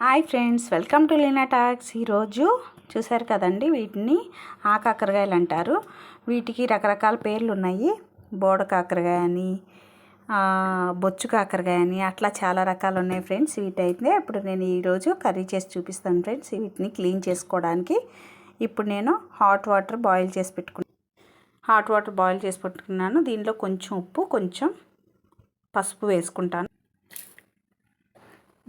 Hi friends welcome to Leena talks. ఈరోజు చూశారు కదండి వీటిని ఆ కాకరకాయలు అంటారు. వీటికి రకరకాల పేర్లు ఉన్నాయి. బోడ కాకరకాయ అని బొచ్చు కాకరకాయ అని అట్లా చాలా రకాలు ఉన్నాయి ఫ్రెండ్స్. వీటైతే ఇప్పుడు నేను ఈరోజు కర్రీ చేసి చూపిస్తాను ఫ్రెండ్స్. వీటిని క్లీన్ చేసుకోవడానికి ఇప్పుడు నేను హాట్ వాటర్ బాయిల్ చేసి పెట్టుకున్నాను హాట్ వాటర్ బాయిల్ చేసి పెట్టుకున్నాను. దీనిలో కొంచెం ఉప్పు కొంచెం పసుపు వేసుకుంటాను.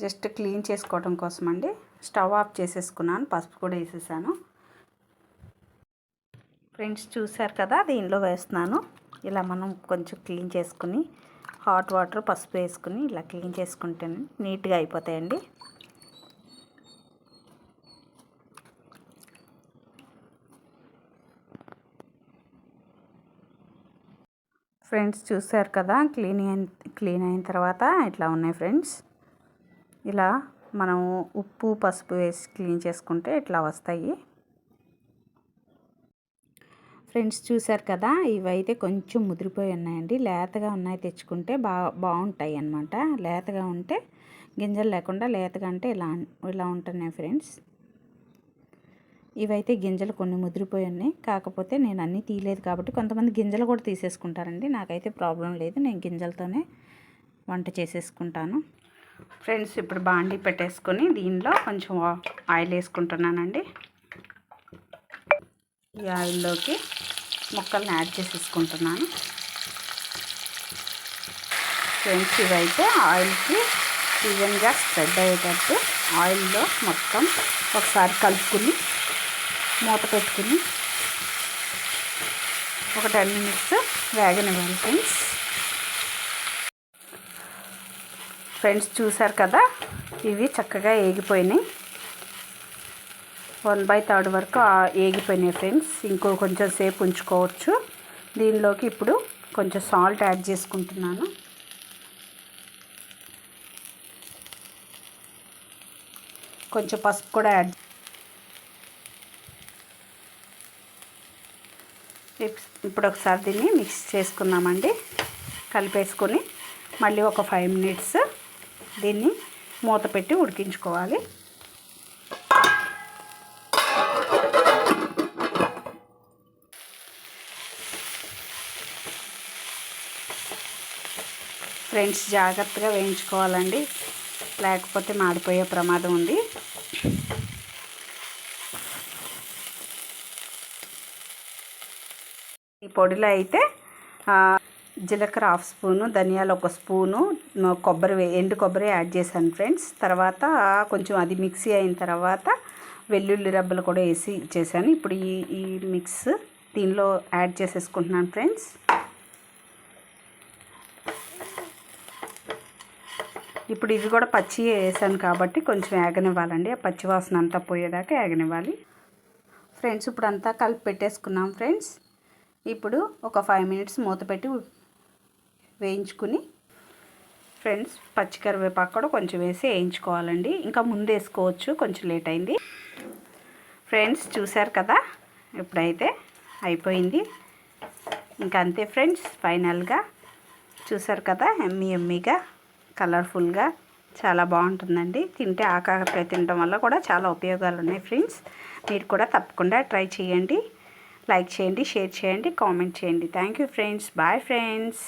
జస్ట్ క్లీన్ చేసుకోవడం కోసం అండి స్టవ్ ఆఫ్ చేసేసుకున్నాను పసుపు కూడా వేసేసాను. ఫ్రెండ్స్ చూసారు కదా దీనిలో వేస్తున్నాను. ఇలా మనం కొంచెం క్లీన్ చేసుకుని హాట్ వాటర్ పసుపు వేసుకుని ఇలా క్లీన్ చేసుకుంటే నీట్గా అయిపోతాయండి. ఫ్రెండ్స్ చూసారు కదా క్లీన్ అయిన క్లీన్ అయిన తర్వాత ఇట్లా ఉన్నాయి ఫ్రెండ్స్. ఇలా మనం ఉప్పు పసుపు వేసి క్లీన్ చేసుకుంటే ఇట్లా వస్తాయి. ఫ్రెండ్స్ చూసారు కదా ఇవైతే కొంచెం ముదిరిపోయి ఉన్నాయండి. లేతగా ఉన్నాయి తెచ్చుకుంటే బా బాగుంటాయి అన్నమాట. లేతగా ఉంటే గింజలు లేకుండా లేతగా అంటే ఇలా ఇలా ఉంటున్నాయి ఫ్రెండ్స్. ఇవైతే గింజలు కొన్ని ముదిరిపోయి ఉన్నాయి. కాకపోతే నేను అన్నీ తీయలేదు కాబట్టి కొంతమంది గింజలు కూడా తీసేసుకుంటారండి. నాకైతే ప్రాబ్లం లేదు. నేను గింజలతోనే వంట చేసేసుకుంటాను. ఫ్రెండ్స్ ఇప్పుడు బాండీ పెట్టేసుకొని దీనిలో కొంచెం ఆయిల్ వేసుకుంటున్నానండి. ఈ ఆయిల్లోకి ముక్కల్ని యాడ్ చేసేసుకుంటున్నాను. ఫ్రెండ్స్ ఇవైతే ఆయిల్కి ఈవెన్గా స్ప్రెడ్ అయ్యేటట్టు ఆయిల్లో మొత్తం ఒకసారి కలుపుకుని మూత పెట్టుకుని ఒక టెన్ మినిట్స్ వేగనివ్వాలి ఫ్రెండ్స్. ఫ్రెండ్స్ చూసారు కదా? ఇవి చక్కగా ఏగిపోయినాయి. వన్ బై థర్డ్ వరకు ఏగిపోయినాయి ఫ్రెండ్స్. ఇంకో కొంచెం సేపు ఉంచుకోవచ్చు. దీనిలోకి ఇప్పుడు కొంచెం సాల్ట్ యాడ్ చేసుకుంటున్నాను. కొంచెం పసుపు కూడా యాడ్ ఇప్పుడు ఒకసారి దీన్ని మిక్స్ చేసుకున్నామండి కలిపేసుకొని మళ్ళీ ఒక ఫైవ్ మినిట్స్ దీన్ని మూత పెట్టి ఉడికించుకోవాలి. ఫ్రెండ్స్ జాగ్రత్తగా వేయించుకోవాలండి. లేకపోతే మాడిపోయే ప్రమాదం ఉంది. ఈ పొడిలో అయితే జీలకర్ర హాఫ్ స్పూను ధనియాలు ఒక స్పూను కొబ్బరి ఎండు కొబ్బరి యాడ్ చేశాను ఫ్రెండ్స్. తర్వాత కొంచెం అది మిక్సీ అయిన తర్వాత వెల్లుల్లి రబ్బలు కూడా వేసి చేశాను. ఇప్పుడు ఈ ఈ మిక్స్ దీనిలో యాడ్ చేసేసుకుంటున్నాను ఫ్రెండ్స్. ఇప్పుడు ఇవి కూడా పచ్చి వేసాను కాబట్టి కొంచెం ఏగనివ్వాలండి ఆ పచ్చి వాసన అంతా పోయేదాకా ఏగనివ్వాలి ఫ్రెండ్స్ ఇప్పుడు అంతా కలిపి పెట్టేసుకున్నాం ఫ్రెండ్స్. ఇప్పుడు ఒక ఫైవ్ మినిట్స్ మూత పెట్టి వేయించుకుని ఫ్రెండ్స్ పచ్చికరివేపాకు కూడా కొంచెం వేసి వేయించుకోవాలండి. ఇంకా ముందు వేసుకోవచ్చు కొంచెం లేట్ అయింది. ఫ్రెండ్స్ చూశారు కదా ఇప్పుడైతే అయిపోయింది. ఇంకా అంతే ఫ్రెండ్స్ ఫైనల్గా చూసారు కదా ఎమ్మీ ఎమ్మీగా కలర్ఫుల్గా చాలా బాగుంటుందండి. తింటే ఆకాకరకాయ తినడం వల్ల కూడా చాలా ఉపయోగాలు ఉన్నాయి ఫ్రెండ్స్. మీరు కూడా తప్పకుండా ట్రై చేయండి. లైక్ చేయండి షేర్ చేయండి కామెంట్ చేయండి. Thank you friends. Bye friends.